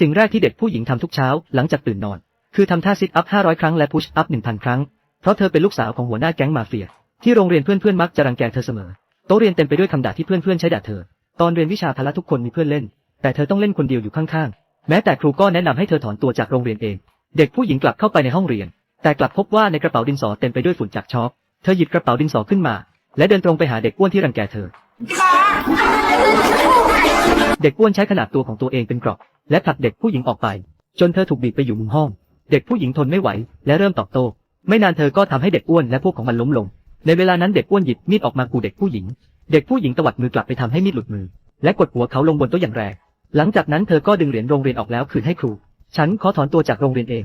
สิ่งแรกที่เด็กผู้หญิงทำทุกเช้าหลังจากตื่นนอน คือทำท่าซิทอัพ500 ครั้งและพุชอัพ1,000 ครั้ง เพราะเธอเป็นลูกสาวของหัวหน้าแก๊งมาเฟีย ที่โรงเรียนเพื่อนๆมักจะรังแกเธอเสมอ โต๊ะเรียนเต็มไปด้วยคำด่าที่เพื่อนๆใช้ด่าเธอ ตอนเรียนวิชาพละทุกคนมีเพื่อนเล่น แต่เธอต้องเล่นคนเดียวอยู่ข้างๆ แม้แต่ครูก็แนะนำให้เธอถอนตัวจากโรงเรียนเอง เด็กผู้หญิงกลับเข้าไปในห้องเรียน แต่กลับพบว่าในกระเป๋าดินสอเต็มไปด้วยฝุ่นจากช็อกเธอหยิบกระเป๋าดินสอขึ้นมา และเดินตรงไปหาเด็กอ้วนที่รังแกเธอ เด็กอ้วนใช้ขนาดตัวของตัวเองเป็นกราะ และผลักเด็กผู้หญิงออกไป จนเธอถูกบีบไปอยู่มุมห้อง เด็กผู้หญิงทนไม่ไหว และเริ่มตอบโต้ ไม่นานเธอก็ทำให้เด็กอ้วนและพวกของมันล้มลง ในเวลานั้นเด็กอ้วนหยิบมีดออกมาขู่เด็กผู้หญิง เด็กผู้หญิงตวัดมือกลับไปทำให้มีดหลุดมือ และกดหัวเขาลงบนโต๊ะอย่างแรง หลังจากนั้นเธอก็ดึงเหรียญโรงเรียนออกแล้วคืนให้ครู ฉันขอถอนตัวจากโรงเรียนเอง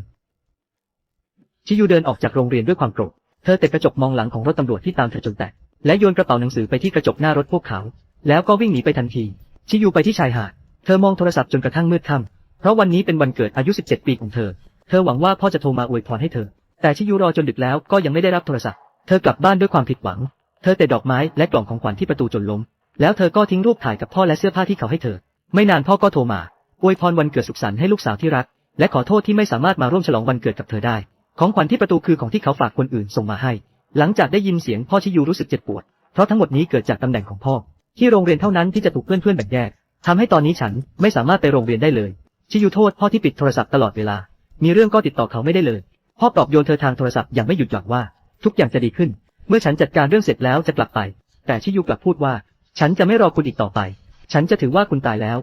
ชิยูเดินออกจากโรงเรียนด้วยความโกรธ เธอเตะกระจกมองหลังของรถตำรวจที่ตามเธอจนแตก และโยนกระเป๋าหนังสือไปที่กระจกหน้ารถพวกเขา แล้วก็วิ่งหนีไปทันที ชิยูไปที่ชายหาด เธอมองโทรศัพท์จนกระทั่งมืดค่ำเพราะวันนี้เป็นวันเกิดอายุ 17 ปีของเธอ เธอหวังว่าพ่อจะโทรมาอวยพรให้เธอ แต่ชิยูรอจนดึกแล้วก็ยังไม่ได้รับโทรศัพท์ เธอกลับบ้านด้วยความผิดหวัง เธอเตะดอกไม้และกล่องของขวัญที่ประตูจนล้ม แล้วเธอก็ทิ้งรูปถ่ายกับพ่อและเสื้อผ้าที่เขาให้เธอ ไม่นานพ่อก็โทรมา อวยพรวันเกิดสุขสันต์ให้ลูกสาวที่รัก และขอโทษที่ไม่สามารถมาร่วมฉลองวันเกิดกับเธอได้ ของขวัญที่ประตูคือของที่เขาฝากคนอื่นส่งมาให้ หลังจากได้ยินเสียงพ่อชิยูรู้สึกเจ็บปวด เพราะทั้งหมดนี้เกิดจากตำแหน่งของพ่อ ที่โรงเรียนเท่านั้นที่จะถูกเพื่อนๆแบ่งแยก ทำให้ตอนนี้ฉันไม่สามารถไปโรงเรียนได้เลย ชิยูโทษพ่อที่ปิดโทรศัพท์ตลอดเวลา มีเรื่องก็ติดต่อเขาไม่ได้เลย พ่อปลอบโยนเธอทางโทรศัพท์อย่างไม่หยุดหย่อนว่า ทุกอย่างจะดีขึ้น เมื่อฉันจัดการเรื่องเสร็จแล้วจะกลับไป แต่ชิยูกลับพูดว่า ฉันจะไม่รอคุณอีกต่อไป ฉันจะถือว่าคุณตายแล้ว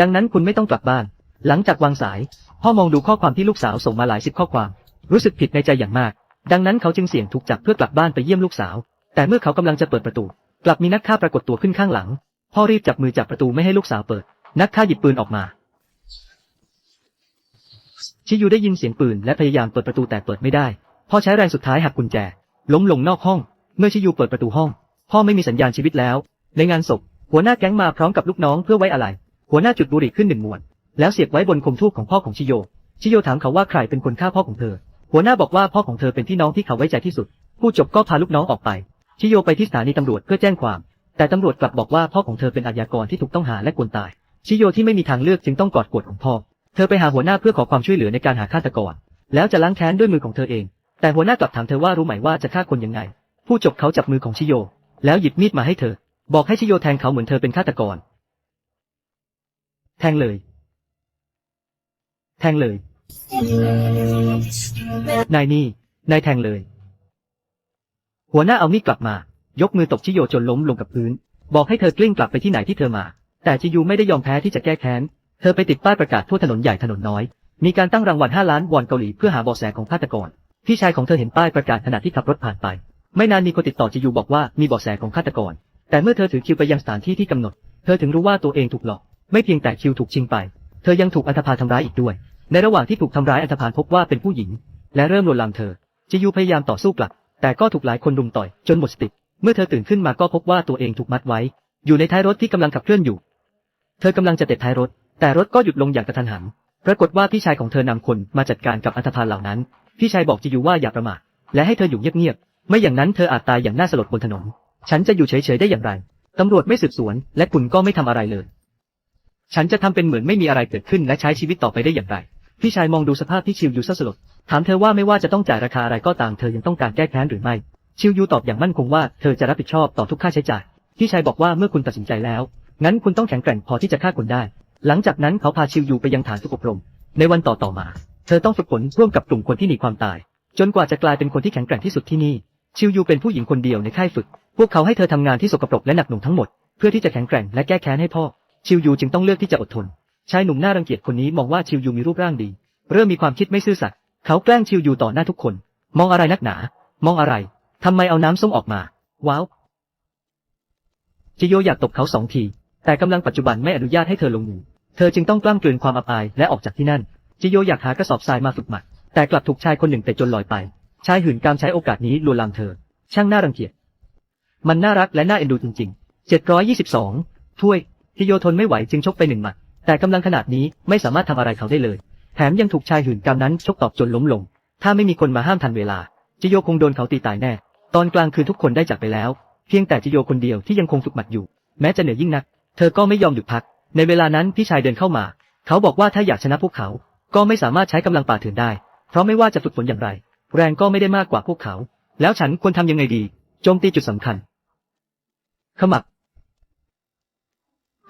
ดังนั้นคุณไม่ต้องกลับบ้าน หลังจากวางสาย พ่อมองดูข้อความที่ลูกสาวส่งมาหลายสิบข้อความ รู้สึกผิดในใจอย่างมาก ดังนั้นเขาจึงเสี่ยงถูกจับเพื่อกลับบ้านไปเยี่ยมลูกสาว แต่เมื่อเขากำลังจะเปิดประตู กลับมีนักฆ่าปรากฏตัวขึ้นข้างหลัง พ่อรีบจับมือจับประตูไม่ให้ลูกสาวเปิด นักฆ่าหยิบปืนออกมา ชิยูได้ยินเสียงปืนและพยายามเปิดประตูแต่เปิดไม่ได้ พ่อใช้แรงสุดท้ายหักกุญแจ ล้มลงนอกห้อง เมื่อชิยูเปิดประตูห้อง พ่อไม่มีสัญญาณชีวิตแล้ว ในงานศพ หัวหน้าแก๊งมาพร้อมกับลูกน้องเพื่อไว้อะไร หัวหน้าจุดบุหรี่ขึ้นหนึ่งมวน แล้วเสียบไว้บนคมทูบของพ่อของชิโย ชิโยถามเขาว่าใครเป็นคนฆ่าพ่อของเธอ หัวหน้าบอกว่าพ่อของเธอเป็นพี่น้องที่เขาไว้ใจที่สุด ผู้จบก็พาลูกน้องออกไป ชิโยไปที่สถานีตำรวจเพื่อแจ้งความ แต่ตำรวจกลับบอกว่าพ่อของเธอเป็นอาญากรที่ถูกต้องหาและควรตาย ชิโยที่ไม่มีทางเลือกจึงต้องกอดกดของพ่อ เธอไปหาหัวหน้าเพื่อขอความช่วยเหลือในการหาฆาตกร แล้วจะล้างแค้นด้วยมือของเธอเอง แต่หัวหน้ากลับถามเธอว่ารู้ไหมว่าจะฆ่าคนยังไง ผู้จบเขาจับมือของชิโย แล้วหยิบมีดมาให้เธอ บอกให้ชิโยแทงเขาเหมือนเธอเป็นฆาตกร แทงเลย แทงเลย นายนี่ นายแทงเลย หัวหน้าเอามีดกลับมา ยกมือตบชิโยจนล้มลงกับพื้น บอกให้เธอกลิ้งกลับไปที่ไหนที่เธอมา แต่ชิยูไม่ได้ยอมแพ้ที่จะแก้แค้น เธอไปติดป้ายประกาศทั่วถนนใหญ่ถนนน้อย มีการตั้งรางวัล5ล้านวอนเกาหลีเพื่อหาเบาะแสของฆาตกร พี่ชายของเธอเห็นป้ายประกาศขณะที่ขับรถผ่านไป ไม่นานมีคนติดต่อจิยูบอกว่ามีเบาะแสของฆาตกร แต่เมื่อเธอถือคิวไปยังสถานที่ที่กำหนด เธอถึงรู้ว่าตัวเองถูกหลอก ไม่เพียงแต่คิวถูกชิงไป เธอยังถูกอันธพาลทำร้ายอีกด้วย ในระหว่างที่ถูกทำร้ายอันธพาลพบว่าเป็นผู้หญิง และเริ่มลวนลามเธอจิยูพยายามต่อสู้กลับ แต่ก็ถูกหลายคนรุมต่อยจนหมดสติ เมื่อเธอตื่นขึ้นมาก็พบว่าตัวเองถูกมัดไว้ อยู่ในท้ายรถที่กำลังขับเคลื่อนอยู่ เธอกำลังจะเตะท้ายรถ แต่รถก็หยุดลงอย่างกระทันหัน ปรากฏว่าพี่ชายของเธอนำคนมาจัดการกับอันธพาลเหล่านั้น พี่ชายบอกจิยูว่าอย่าประมาท และให้เธออยู่เงียบๆ ไม่อย่างนั้นเธออาจตายอย่างน่าสลดบนถนน ฉันจะอยู่เฉยๆได้อย่างไร ตำรวจไม่สืบสวน และคุณก็ไม่ทำอะไรเลย ฉันจะทำเป็นเหมือนไม่มีอะไรเกิดขึ้นและใช้ชีวิตต่อไปได้อย่างไร พี่ชายมองดูสภาพที่ชิวยูเศร้าสลด ถามเธอว่าไม่ว่าจะต้องจ่ายราคาอะไรก็ตามเธอยังต้องการแก้แค้นหรือไม่ ชิวยูตอบอย่างมั่นคงว่าเธอจะรับผิดชอบต่อทุกค่าใช้จ่าย พี่ชายบอกว่าเมื่อคุณตัดสินใจแล้ว งั้นคุณต้องแข็งแกร่งพอที่จะฆ่าคนได้ หลังจากนั้นเขาพาชิวยูไปยังฐานฝึกอบรม ในวันต่อต่อมา เธอต้องฝึกฝนร่วมกับกลุ่มคนที่หนีความตาย จนกว่าจะกลายเป็นคนที่แข็งแกร่งที่สุดที่นี่ ชิวยูเป็นผู้หญิงคนเดียวในค่ายฝึก พวกเขาให้เธอทำงานที่สกปรกและหนักหน่วงทั้งหมด เพื่อที่จะแข็งแกร่งและแก้แค้นให้พ่อ ชิวยูจึงต้องเลือกที่จะอดทน ชายหนุ่มน่ารังเกียจคนนี้มองว่าชิวยูมีรูปร่างดี เริ่มมีความคิดไม่ซื่อสัตย์ เขาแกล้งชิวยูต่อหน้าทุกคน มองอะไรนักหนา มองอะไร ทำไมเอาน้ำส้มออกมา ว้าวจิโยอยากตบเขาสองที แต่กำลังปัจจุบันไม่อนุญาตให้เธอลงมือ เธอจึงต้องกล้ำกลืนความอับอายและออกจากที่นั่น จิโยอยากหากระสอบทรายมาฝึกหมัด แต่กลับถูกชายคนหนึ่งเตะจนลอยไป ชายหื่นกามใช้โอกาสนี้ลวนลามเธอ ช่างน่ารังเกียจ มันน่ารักและน่าเอ็นดูจริงๆ 722 ถ้วย จิโยทนไม่ไหวจึงชกไปหนึ่งหมัด แต่กำลังขนาดนี้ไม่สามารถทำอะไรเขาได้เลย แถมยังถูกชายหื่นกามนั้นชกตอบจนล้มลง ถ้าไม่มีคนมาห้ามทันเวลา จิโยคงโดนเขาตีตายแน่ ตอนกลางคืนทุกคนได้จากไปแล้ว เพียงแต่จิโยคนเดียวที่ยังคงฝึกหมัดอยู่ แม้จะเหนื่อยยิ่งนัก เธอก็ไม่ยอมหยุดพัก ในเวลานั้นพี่ชายเดินเข้ามา เขาบอกว่าถ้าอยากชนะพวกเขา ก็ไม่สามารถใช้กำลังป่าเถื่อนได้ เพราะไม่ว่าจะฝึกฝนอย่างไร แรงก็ไม่ได้มากกว่าพวกเขา แล้วฉันควรทำยังไงดี โจมตีจุดสำคัญ ขมับ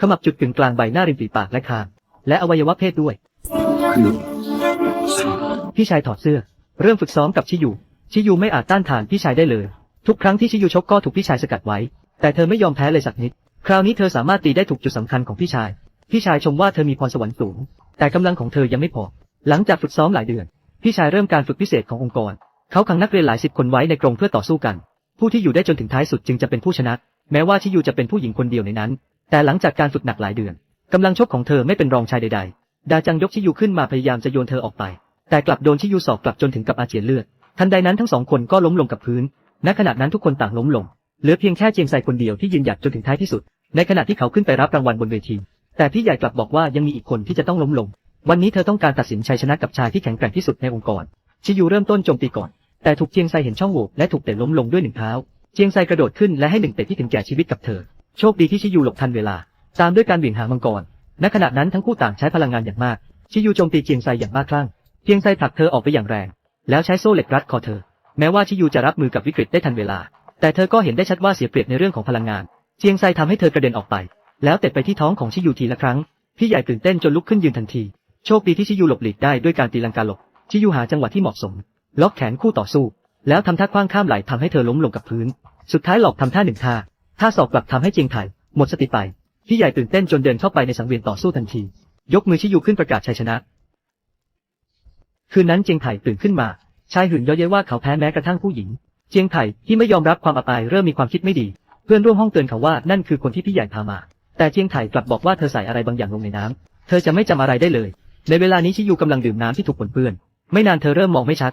ขมับจุดกึ่งกลางใบหน้าริมฝีปากและคาง และอวัยวะเพศด้วย พี่ชายถอดเสื้อ เริ่มฝึกซ้อมกับชิยู ชิยูไม่อาจต้านทานพี่ชายได้เลย ทุกครั้งที่ชิยูชกก็ถูกพี่ชายสกัดไว้ แต่เธอไม่ยอมแพ้เลยสักนิด คราวนี้เธอสามารถตีได้ถูกจุดสำคัญของพี่ชาย พี่ชายชมว่าเธอมีพรสวรรค์สูง แต่กำลังของเธอยังไม่พอ หลังจากฝึกซ้อมหลายเดือน พี่ชายเริ่มการฝึกพิเศษขององค์กร เขาขังนักเรียนหลายสิบคนไว้ในกรงเพื่อต่อสู้กัน ผู้ที่อยู่ได้จนถึงท้ายสุดจึงจะเป็นผู้ชนะ แม้ว่าชิยูจะเป็นผู้หญิงคนเดียวในนั้น แต่หลังจากการฝึกหนักหลายเดือนกำลังชกของเธอไม่เป็นรองชายใด ๆ ดาจังยกชิยูขึ้นมาพยายามจะโยนเธอออกไป แต่กลับโดนชิยูสอกกลับจนถึงกับอาเจียนเลือด ทันใดนั้นทั้งสองคนก็ล้มลงกับพื้น ณ ขณะนั้นทุกคนต่างล้มลง เหลือเพียงแค่เจียงไซคนเดียวที่ยืนหยัดจนถึงท้ายที่สุด ในขณะที่เขาขึ้นไปรับรางวัลบนเวที แต่พี่ใหญ่กลับบอกว่ายังมีอีกคนที่จะต้องล้มลง วันนี้เธอต้องการตัดสินชัยชนะกับชายที่แข็งแกร่งที่สุดในองค์กร ชิยูเริ่มต้นโจมตีก่อน แต่ถูกเจียงไซเห็นช่องโหว่และถูกเตะล้มลงด้วยหนึ่งเท้า เจียงไซกระโดดขึ้นและให้หนึ่งเตะที่ถึงแก่ชีวิตกับเธอ โชคดีที่ชิยูหลบทันเวลา ตามด้วยการเบี่ยงหางมังกร ณ ขณะนั้นทั้งคู่ต่างใช้พลังงานอย่างมาก ชิยูโจมตีเจียงไซอย่างบ้าคลั่ง เจียงไซผลักเธอออกไปอย่างแรง แล้วใช้โซ่เหล็กรัดคอเธอ แม้ว่าชิยูจะรับมือกับวิกฤตได้ทันเวลา แต่เธอก็เห็นได้ชัดว่าเสียเปรียบในเรื่องของพลังงาน เจียงไซทำให้เธอกระเด็นออกไป แล้วเตะไปที่ท้องของชิยูทีละครั้ง พี่ใหญ่ตื่นเต้นจนลุกขึ้นยืนทันที โชคดีที่ชิยูหลบหลีกได้ด้วยการตีลังกาหลบ ชิยูหาจังหวะที่เหมาะสม ล็อกแขนคู่ต่อสู้ แล้วทำท่าคว้างข้ามไหลทำให้เธอล้มลงกับพื้น สุดท้ายหลอกทำท่าหนึ่งท่า ท่าศอกกลับทำให้เจียงไถหมดสติไป พี่ใหญ่ตื่นเต้นจนเดินเข้าไปในสังเวียนต่อสู้ทันที ยกมือชิยูขึ้นประกาศชัยชนะ คืนนั้นเจียงไถ่ตื่นขึ้นมา ชายหื่นเย้อเย้ยว่าเขาแพ้แม้กระทั่งผู้หญิง เจียงไถ่ที่ไม่ยอมรับความอับอายเริ่มมีความคิดไม่ดี เพื่อนร่วมห้องเตือนเขาว่านั่นคือคนที่พี่ใหญ่พามา แต่เจียงไถ่กลับบอกว่าเธอใส่อะไรบางอย่างลงในน้ำเธอจะไม่จำอะไรได้เลย ในเวลานี้ชิยูกำลังดื่มน้ำที่ถูกปนเปื้อน ไม่นานเธอเริ่มมองไม่ชัด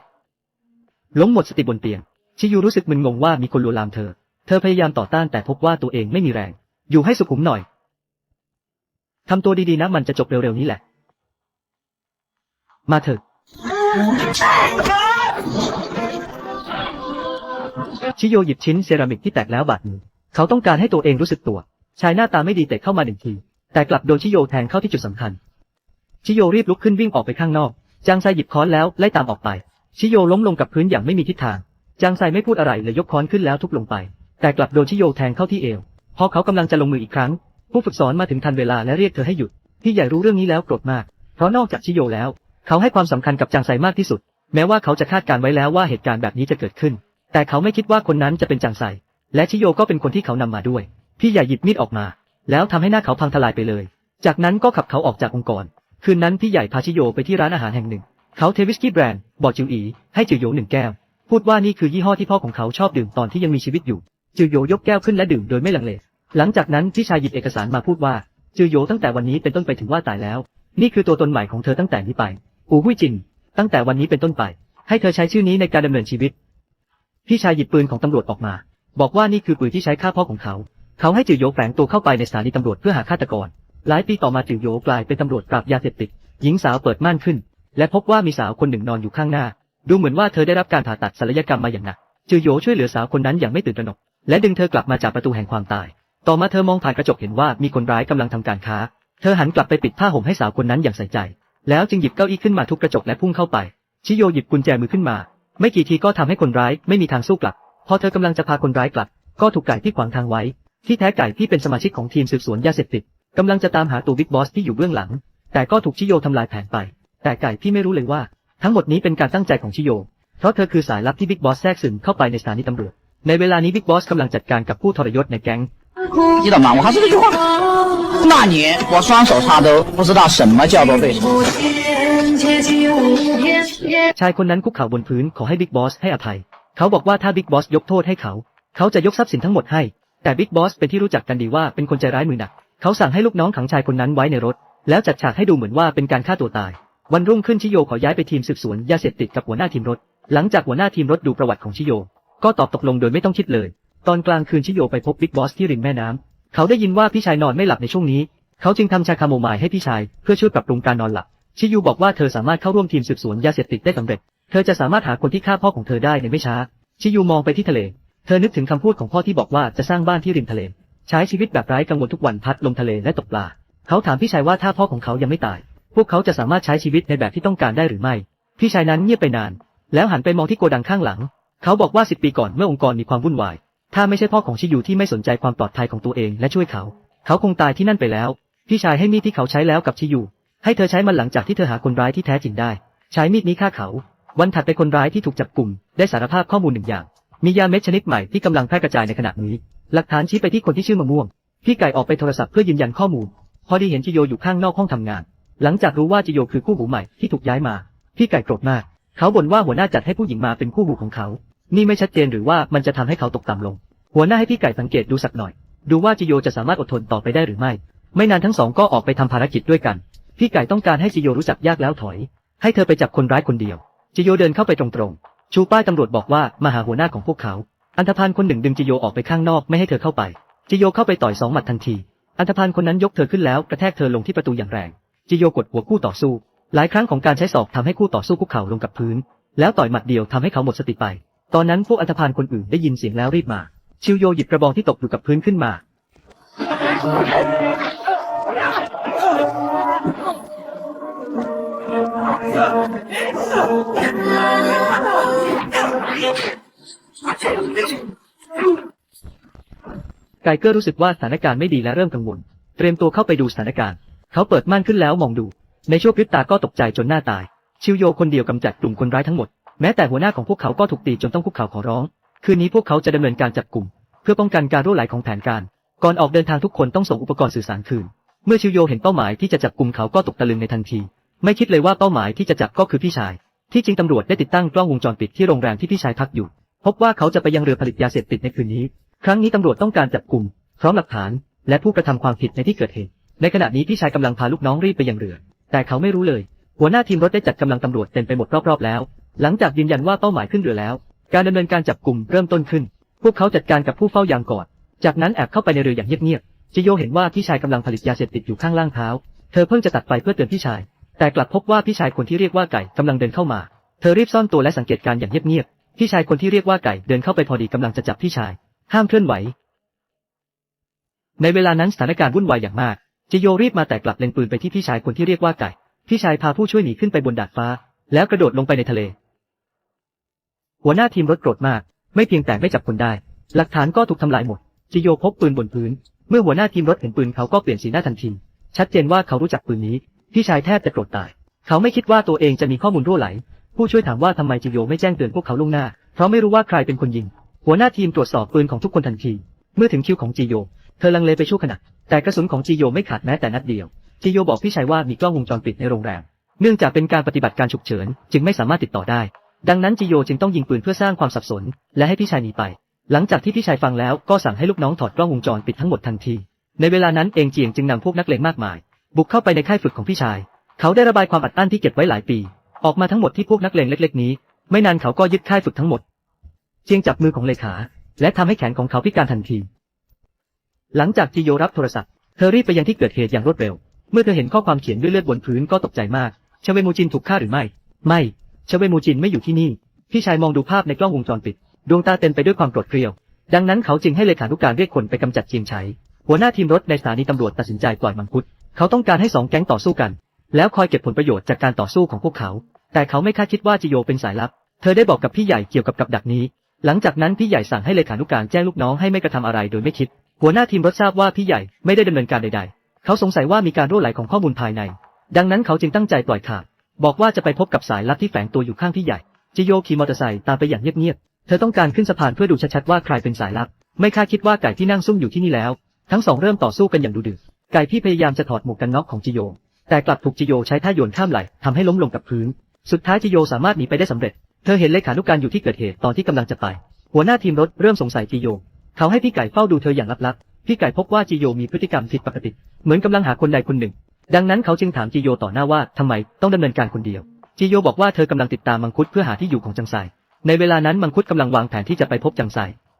ล้มหมดสติบนเตียง ชิยูรู้สึกมึนงงว่ามีคนลวนลามเธอ เธอพยายามต่อต้านแต่พบว่าตัวเองไม่มีแรง อยู่ให้สุขุมหน่อยทำตัวดีๆนะมันจะจบเร็วๆนี้แหละ มาเถอะ ชิโยหยิบชิ้นเซรามิกที่แตกแล้วบาดมือเขาต้องการให้ตัวเองรู้สึกตัว ชายหน้าตาไม่ดีเตะเข้ามาหนึ่งที แต่กลับโดนชิโยแทงเข้าที่จุดสำคัญ ชิโยรีบลุกขึ้นวิ่งออกไปข้างนอก จางไซหยิบค้อนแล้วไล่ตามออกไป ชิโยล้มลงกับพื้นอย่างไม่มีทิศทาง จางไซไม่พูดอะไรเลยยกค้อนขึ้นแล้วทุบลงไป แต่กลับโดนชิโยแทงเข้าที่เอว พอเขากำลังจะลงมืออีกครั้ง ผู้ฝึกสอนมาถึงทันเวลาและเรียกเธอให้หยุด พี่ใหญ่รู้เรื่องนี้แล้วโกรธมาก เพราะนอกจากชิโยแล้ว เขาให้ความสำคัญกับจางไซมากที่สุด แม้ว่าเขาจะคาดการไว้แล้วว่าเหตุการณ์แบบนี้จะเกิดขึ้น แต่เขาไม่คิดว่าคนนั้นจะเป็นจางไซ และชิโยก็เป็นคนที่เขานำมาด้วย พี่ใหญ่หยิบมีดออกมา แล้วทำให้หน้าเขาพังทลายไปเลย จากนั้นก็ขับเขาออกจากองค์กร คืนนั้นพี่ใหญ่พาชิโยไปที่ร้านอาหารแห่งหนึ่ง เขาเทวิสกี้แบรนด์บอกจิวอีให้จิวโยหนึ่งแก้ว พูดว่านี่คือยี่ห้อที่พ่อของเขาชอบดื่มตอนที่ยังมีชีวิตอยู่ จิวโยยกแก้วขึ้นและดื่มโดยไม่ลังเล หลังจากนั้นพี่ชายหยิบเอกสารมาพูดว่าจิวโยตั้งแต่วันนี้เป็นต้นไปถึงว่าตายแล้ว นี่คือตัวตนใหม่ของเธอตั้งแต่นี้ไป อูหุยจิน ตั้งแต่วันนี้เป็นต้นไป ให้เธอใช้ชื่อนี้ในการดำเนินชีวิต พี่ชายหยิบปืนของตำรวจออกมา บอกว่านี่คือปืนที่ใช้ฆ่าพ่อของเขา เขาให้จิ๋วโยแฝงตัวเข้าไปในสถานีตำรวจเพื่อหาฆาตกร หลายปีต่อมาจิ๋วโยกลายเป็นตำรวจปราบยาเสพติด หญิงสาวเปิดม่านขึ้น และพบว่ามีสาวคนหนึ่งนอนอยู่ข้างหน้า ดูเหมือนว่าเธอได้รับการผ่าตัดศัลยกรรมมาอย่างหนัก จิ๋วโยช่วยเหลือสาวคนนั้นอย่างไม่ตื่นตระหนก และดึงเธอกลับมาจากประตูแห่งความตาย ต่อมาเธอมองผ่านกระจกเห็นว่ามีคนร้ายกำลังทำการค้า เธอหันกลับไปปิดผ้าห่มให้สาวคนนั้นอย่างใส่ใจ แล้วจึงหยิบเก้าอี้ขึ้นมาทุบกระจกและพุ่งเข้าไป ชิโยหยิบกุญแจมือขึ้นมา ไม่กี่ทีก็ทำให้คนร้ายไม่มีทางสู้กลับ พอเธอกำลังจะพาคนร้ายกลับ ก็ถูกไก่ที่ขวางทางไว้ ที่แท้ไก่ที่เป็นสมาชิกของทีมสืบสวนยาเสพติดกำลังจะตามหาตัวบิ๊กบอสที่อยู่เบื้องหลัง แต่ก็ถูกชิโยทำลายแผนไป แต่ไก่พี่ไม่รู้เลยว่า ทั้งหมดนี้เป็นการตั้งใจของชิโย เพราะเธอคือสายลับที่บิ๊กบอสแทรกซึมเข้าไปในสถานีตำรวจ ในเวลานี้บิ๊กบอสกำลังจัดการกับผู้ทรยศในแก๊ง 知道吗？我还是这句话。那年我双手插兜，不知道什么叫做对手。 ชายคนนั้นคุกเข่าบนพื้นขอให้บิ๊กบอสให้อภัย เขาบอกว่าถ้าบิ๊กบอสยกโทษให้เขา เขาจะยกทรัพย์สินทั้งหมดให้ แต่บิ๊กบอสเป็นที่รู้จักกันดีว่าเป็นคนใจร้ายมือหนัก เขาสั่งให้ลูกน้องขังชายคนนั้นไว้ในรถ แล้วจัดฉากให้ดูเหมือนว่าเป็นการฆ่าตัวตาย วันรุ่งขึ้นชิโยขอย้ายไปทีมสืบสวนยาเสพติดกับหัวหน้าทีมรถ หลังจากหัวหน้าทีมรถดูประวัติของชิโย ก็ตอบตกลงโดยไม่ต้องคิดเลย ตอนกลางคืนชิโยไปพบบิ๊กบอสที่ริมแม่น้ำ เขาได้ยินว่าพี่ชายนอนไม่หลับในช่วงนี้ เขาจึงทำชาคาโมไมล์ให้พี่ชายเพื่อช่วยปรับปรุงการนอนหลับ ชิยูบอกว่าเธอสามารถเข้าร่วมทีมสืบสวนยาเสพติดได้สำเร็จ เธอจะสามารถหาคนที่ฆ่าพ่อของเธอได้ในไม่ช้า ชิยูมองไปที่ทะเล เธอนึกถึงคำพูดของพ่อที่บอกว่าจะสร้างบ้านที่ริมทะเล ใช้ชีวิตแบบไร้กังวลทุกวันพัดลงทะเลและตกปลา เขาถามพี่ชายว่าถ้าพ่อของเขายังไม่ตาย พวกเขาจะสามารถใช้ชีวิตในแบบที่ต้องการได้หรือไม่ พี่ชายนั้นเงียบไปนาน แล้วหันไปมองที่โกดังข้างหลัง เขาบอกว่าสิบปีก่อนเมื่อองค์กรมีความวุ่นวาย ถ้าไม่ใช่พ่อของชิยูที่ไม่สนใจความปลอดภัยของตัวเองและช่วยเขา เขาคงตายที่นั่นไปแล้ว พี่ชายให้มีดที่เขาใช้แล้วกับชิยูให้เธอใช้มันหลังจากที่เธอหาคนร้ายที่แท้จริงได้ ใช้มีดนี้ฆ่าเขา วันถัดไปคนร้ายที่ถูกจับกลุ่ม ได้สารภาพข้อมูลหนึ่งอย่าง มียาเม็ดชนิดใหม่ที่กำลังแพร่กระจายในขณะนี้ หลักฐานชี้ไปที่คนที่ชื่อมะม่วง พี่ไก่ออกไปโทรศัพท์เพื่อยืนยันข้อมูล พอดีเห็นจิโยอยู่ข้างนอกห้องทำงาน หลังจากรู้ว่าจิโยคือคู่หูใหม่ที่ถูกย้ายมา พี่ไก่โกรธมาก เขาบ่นว่าหัวหน้าจัดให้ผู้หญิงมาเป็นคู่หูของเขา นี่ไม่ชัดเจนหรือว่ามันจะทำให้เขาตกต่ำลง หัวหน้าให้พี่ไก่สังเกตดูสักหน่อย ดูว่าจิโยจะสามารถอดทนต่อไปได้หรือไม่ ไม่นานทั้งสองก็ออกไปทำภารกิจด้วยกัน พี่ไก่ต้องการให้จิโยรู้จักยากแล้วถอย ให้เธอไปจับคนร้ายคนเดียว จิโยเดินเข้าไปตรงๆ ชูป้ายตำรวจบอกว่ามาหาหัวหน้าของพวกเขา อันธพาลคนหนึ่งดึงจิโยออกไปข้างนอกไม่ให้เธอเข้าไป จิโยเข้าไปต่อยสองหมัดทันที อันธพาลคนนั้นยกเธอขึ้นแล้วกระแทกเธอลงที่ประตูอย่างแรง จิโยกดหัวคู่ต่อสู้ หลายครั้งของการใช้ศอกทำให้คู่ต่อสู้คุกเข่าลงกับพื้น แล้วต่อยหมัดเดียวทำให้เขาหมดสติไป ตอนนั้นพวกอันธพาลคนอื่นได้ยินเสียงแล้วรีบมา ชิวโยหยิบกระบองที่ตกอยู่กับพื้นขึ้นมา ไกเกอร์รู้สึกว่าสถานการณ์ไม่ดีและเริ่มกังวล เตรียมตัวเข้าไปดูสถานการณ์ เขาเปิดม่านขึ้นแล้วมองดู ในช่วงพริบตาก็ตกใจจนหน้าตาย ชิวโยคนเดียวกำจัดกลุ่มคนร้ายทั้งหมด แม้แต่หัวหน้าของพวกเขาก็ถูกตีจนต้องคุกเข่าขอร้อง คืนนี้พวกเขาจะดำเนินการจับกลุ่ม เพื่อป้องกันการรั่วไหลของแผนการ ก่อนออกเดินทางทุกคนต้องส่งอุปกรณ์สื่อสารคืน เมื่อชิวโยเห็นเป้าหมายที่จะจับกลุ่มเขาก็ตกตะลึงในทันที ไม่คิดเลยว่าเป้าหมายที่จะจับก็คือพี่ชาย ที่จริงตำรวจได้ติดตั้งกล้องวงจรปิดที่โรงแรมที่พี่ชายพักอยู่ พบว่าเขาจะไปยังเรือผลิตยาเสพติดในคืนนี้ ครั้งนี้ตำรวจต้องการจับกลุ่มพร้อมหลักฐาน และผู้กระทำความผิดในที่เกิดเหตุ ในขณะนี้พี่ชายกำลังพาลูกน้องรีบไปยังเรือ แต่เขาไม่รู้เลย หัวหน้าทีมรถได้จัดกำลังตำรวจเต็มไปหมดรอบๆแล้ว หลังจากยืนยันว่าเป้าหมายขึ้นเรือแล้ว การดำเนินการจับกลุ่มเริ่มต้นขึ้น พวกเขาจัดการกับผู้เฝ้ายามก่อน จากนั้นแอบเข้าไปในเรืออย่างเงียบๆจิโยเห็นว่าพี่ชายกำลังผลิตยาเสพติดอยู่ข้างล่างเท้า เธอเพิ่งจะตัดไฟเพื่อเตือนพี่ชาย แต่กลับพบว่าพี่ชายคนที่เรียกว่าไก่กำลังเดินเข้ามา เธอรีบซ่อนตัวและสังเกตการณ์อย่างเงียบๆพี่ชายคนที่เรียกว่าไก่เดินเข้าไปพอดีกำลังจะจับพี่ชาย ห้ามเคลื่อนไหว ในเวลานั้นสถานการณ์วุ่นวายอย่างมากจิโยรีบมาแต่กลับเล็งปืนไปที่พี่ชายคนที่เรียกว่าไก่ พี่ชายพาผู้ช่วยหนีขึ้นไปบนดาดฟ้า แล้วกระโดดลงไปในทะเล หัวหน้าทีมรถโกรธมาก ไม่เพียงแต่ไม่จับคนได้ หลักฐานก็ถูกทำลายหมด จิโยพบปืนบนพื้น เมื่อหัวหน้าทีมรถเห็นปืนเขาก็เปลี่ยนสีหน้าทันที ชัดเจนว่าเขารู้จักปืนนี้ พี่ชายแทบจะโกรธตาย เขาไม่คิดว่าตัวเองจะมีข้อมูลรั่วไหล ผู้ช่วยถามว่าทำไมจิโยไม่แจ้งเตือนพวกเขาล่วงหน้า เพราะไม่รู้ว่าใครเป็นคนยิง หัวหน้าทีมตรวจสอบปืนของทุกคนทันที เมื่อถึงคิวของจิโย เธอลังเลไปชั่วขณะ แต่กระสุนของจิโยไม่ขาดแม้แต่นัดเดียว จิโยบอกพี่ชายว่ามีกล้องวงจรปิดในโรงแรม เนื่องจากเป็นการปฏิบัติการฉุกเฉิน จึงไม่สามารถติดต่อได้ ดังนั้นจิโยจึงต้องยิงปืนเพื่อสร้างความสับสน และให้พี่ชายหนีไป หลังจากที่พี่ชายฟังแล้วก็สั่งให้ลูกน้องถอดกล้องวงจรปิดทั้งหมดทันที ในเวลานั้นเองเจียงจึงนำพวกนักเลงมากมาย บุกเข้าไปในค่ายฝึกของพี่ชาย เขาได้ระบายความอัดอั้นที่เก็บไว้หลายปี ออกมาทั้งหมดที่พวกนักเลงเล็ก ๆ นี้ ไม่นานเขาก็ยึดค่ายฝึกทั้งหมด เจียงจับมือของเลขา และทำให้แขนของเขาพิการทันที หลังจากจิโยรับโทรศัพท์เธอรีบไปยังที่เกิดเหตุอย่างรวดเร็ว เมื่อเธอเห็นข้อความเขียนด้วยเลือดบนพื้นก็ตกใจมากชเวมูจินถูกฆ่าหรือไม่ ไม่ ชเวมูจินไม่อยู่ที่นี่ พี่ชายมองดูภาพในกล้องวงจรปิด ดวงตาเต็มไปด้วยความโกรธเกรียว ดังนั้นเขาจึงให้เลขานุการเรียกคนไปกำจัดจียงไฉหัวหน้าทีมรถในสถานีตำรวจตัดสินใจปล่อยมังคุด เขาต้องการให้สองแก๊งต่อสู้กัน แล้วคอยเก็บผลประโยชน์จากการต่อสู้ของพวกเขา แต่เขาไม่คาดคิดว่าจิโยเป็นสายลับ เธอได้บอกกับพี่ใหญ่เกี่ยวกับกับดักนี้ หลังจากนั้นพี่ใหญ่สั่งให้เลขานุการแจ้งลูกน้องให้ไม่กระทำอะไรโดยไม่คิด หัวหน้าทีมรถทราบว่าพี่ใหญ่ไม่ได้ดำเนินการใด ๆ เขาสงสัยว่ามีการรั่วไหลของข้อมูลภายใน ดังนั้นเขาจึงตั้งใจปล่อยข่าว บอกว่าจะไปพบกับสายลับที่แฝงตัวอยู่ข้างพี่ใหญ่จิโยขี่มอเตอร์ไซค์ตามไปอย่างเงียบๆ เธอต้องการขึ้นสะพานเพื่อดูชัดๆว่าใครเป็นสายลับ ไม่คาดคิดว่าไก่ที่นั่งซุ่มอยู่ที่นี่แล้ว ทั้งสองเริ่มต่อสู้กันอย่างดุเดือดไก่พี่พยายามจะถอดหมวกกันน็อกของจิโย แต่กลับถูกจิโยใช้ท่าโยนข้ามไหล่ทำให้ล้มลงกับพื้น สุดท้ายจิโยสามารถหนีไปได้สำเร็จ เธอเห็นเลขานุกการอยู่ที่เกิดเหตุตอนที่กำลังจะไป หัวหน้าทีมรถเริ่มสงสัยจิโย เขาให้พี่ไก่เฝ้าดูเธออย่างลับๆ พี่ไก่พบว่าจิโยมีพฤติกรรมผิดปกติ เหมือนกำลังหาคนใดคนหนึ่ง ดังนั้นเขาจึงถามจิโยต่อหน้าว่าทำไมต้องดำเนินการคนเดียวจิโยบอกว่าเธอกำลังติดตามมังคุดเพื่อหาที่อยู่ของจังไซ ในเวลานั้นมังคุดกำลังวางแผนที่จะไปพบจังไซ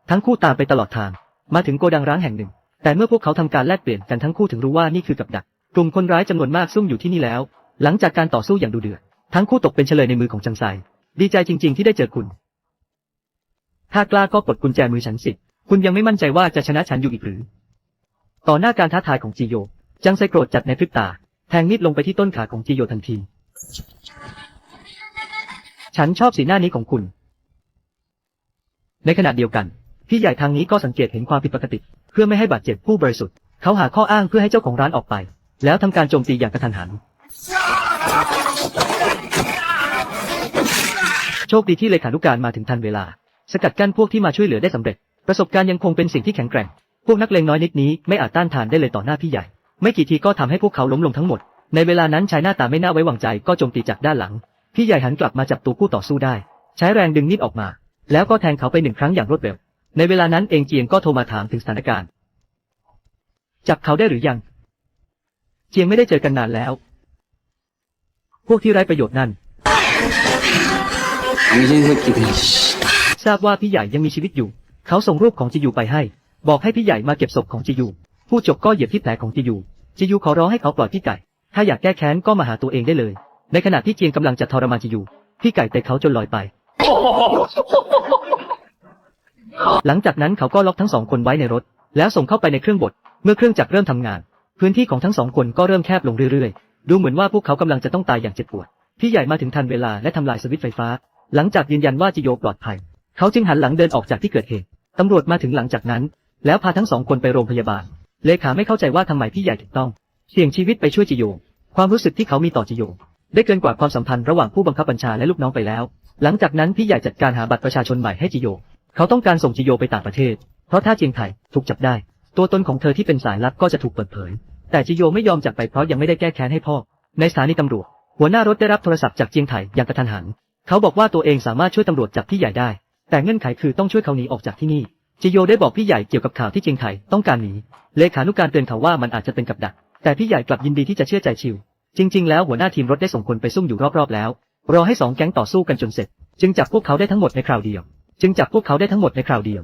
ทั้งคู่ตามไปตลอดทาง มาถึงโกดังร้างแห่งหนึ่ง แต่เมื่อพวกเขาทำการแลกเปลี่ยนกันทั้งคู่ถึงรู้ว่านี่คือกับดัก กลุ่มคนร้ายจำนวนมากซุ่มอยู่ที่นี่แล้ว หลังจากการต่อสู้อย่างดุเดือด ทั้งคู่ตกเป็นเฉลยในมือของจังไซ ดีใจจริง ๆ ที่ได้เจอคุณ ถ้ากล้าก็ปลดกุญแจมือฉันสิ คุณยังไม่มั่นใจว่าจะชนะฉันอยู่อีกหรือ ต่อหน้าการท้าทายของจีโย จังไซโกรธจัดในพริบตา แทงมีดลงไปที่ต้นขาของจีโยทันที ฉันชอบสีหน้านี้ของคุณ ในขณะเดียวกัน พี่ใหญ่ทางนี้ก็สังเกตเห็นความผิดปกติ เพื่อไม่ให้บาดเจ็บผู้บริสุทธิ์ เขาหาข้ออ้างเพื่อให้เจ้าของร้านออกไป แล้วทำการโจมตีอย่างกระทันหัน โชคดีที่เลขานุการมาถึงทันเวลา สกัดกั้นพวกที่มาช่วยเหลือได้สำเร็จ ประสบการณ์ยังคงเป็นสิ่งที่แข็งแกร่ง พวกนักเลงน้อยนิดนี้ไม่อาจต้านทานได้เลยต่อหน้าพี่ใหญ่ ไม่กี่ทีก็ทำให้พวกเขาล้มลงทั้งหมด ในเวลานั้นชายหน้าตาไม่น่าไว้วางใจก็โจมตีจากด้านหลัง พี่ใหญ่หันกลับมาจับตัวคู่ต่อสู้ได้ ใช้แรงดึงนิดออกมา แล้วก็แทงเขาไปหนึ่งครั้งอย่างรวดเร็ว ในเวลานั้นเองเจียงก็โทรมาถามถึงสถานการณ์ จับเขาได้หรือยัง เจียงไม่ได้เจอกันนานแล้ว พวกที่ไร้ประโยชน์นั่นทราบว่าพี่ใหญ่ยังมีชีวิตอยู่ เขาส่งรูปของจิยูไปให้ บอกให้พี่ใหญ่มาเก็บศพของจิยู ผู้จบก็เหยียบที่แผลของจิยู จิยูขอร้องให้เขาปล่อยพี่ไก่ ถ้าอยากแก้แค้นก็มาหาตัวเองได้เลย ในขณะที่เจียงกำลังจะทรมานจิยู พี่ไก่เตะเขาจนลอยไป หลังจากนั้นเขาก็ล็อกทั้งสองคนไว้ในรถ แล้วส่งเข้าไปในเครื่องบด เมื่อเครื่องจักรเริ่มทำงาน พื้นที่ของทั้งสองคนก็เริ่มแคบลงเรื่อยๆ ดูเหมือนว่าพวกเขากำลังจะต้องตายอย่างเจ็บปวด พี่ใหญ่มาถึงทันเวลาและทำลายสวิตไฟฟ้า หลังจากยืนยันว่าจิโยปลอดภัย เขาจึงหันหลังเดินออกจากที่เกิดเหตุตำรวจมาถึงหลังจากนั้น แล้วพาทั้งสองคนไปโรงพยาบาล เลขาไม่เข้าใจว่าทำไมพี่ใหญ่ถึงต้อง เสี่ยงชีวิตไปช่วยจิโยความรู้สึกที่เขามีต่อจิโยได้เกินกว่าความสัมพันธ์ระหว่างผู้บังคับบัญชาและลูกน้องไปแล้ว หลังจากนั้นพี่ใหญ่จัดการหาบัตรประชาชนใหม่ให้จิโยเขาต้องการส่งจิโยไปต่างประเทศ เพราะถ้าเจียงไถถูกจับได้ ตัวตนของเธอที่เป็นสายลับก็จะถูกเปิดเผย แต่จิโยไม่ยอมจากไปเพราะยังไม่ได้แก้แค้นให้พ่อ ในสถานีตำรวจ หัวหน้ารถได้รับโทรศัพท์จากเจียงไถอย่างกระทันหัน เขาบอกว่าตัวเองสามารถช่วยตำรวจจับพี่ใหญ่ได้ แต่เงื่อนไขคือต้องช่วยเขาหนีออกจากที่นี่ จิโยได้บอกพี่ใหญ่เกี่ยวกับข่าวที่เจียงไถต้องการหนีเลขานุการเตือนเขาว่ามันอาจจะเป็นกับดัก แต่พี่ใหญ่กลับยินดีที่จะเชื่อใจชิว จริง ๆ แล้วหัวหน้าทีมรถได้ส่งคนไปซุ่มอยู่รอบๆแล้วรอให้สองแก๊งต่อสู้กันจนเสร็จ จึงจับพวกเขาได้ทั้งหมดในคราวเดียว จึงจับพวกเขาได้ทั้งหมดในคราวเดียว